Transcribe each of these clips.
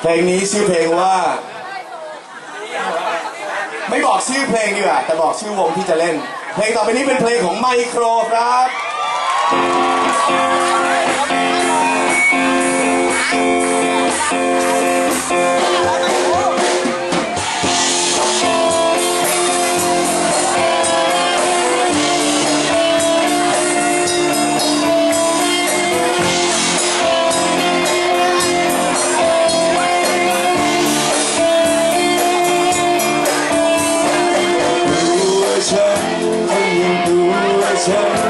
เพลงนี้ชื่อเพลงว่า ไม่บอกชื่อเพลงดีกว่าแต่บอกชื่อวงที่จะเล่น เพลงต่อไปนี้เป็นเพลงของไมโครครับ Yeah.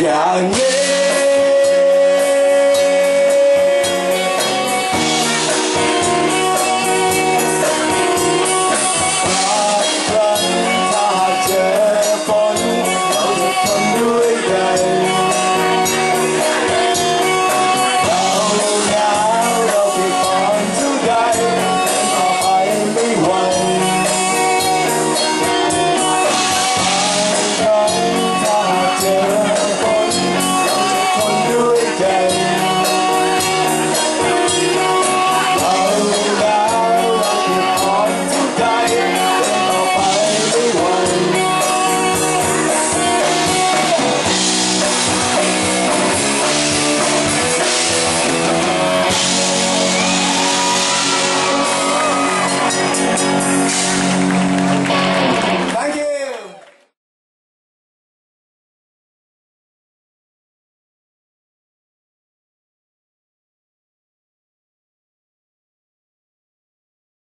Yeah, I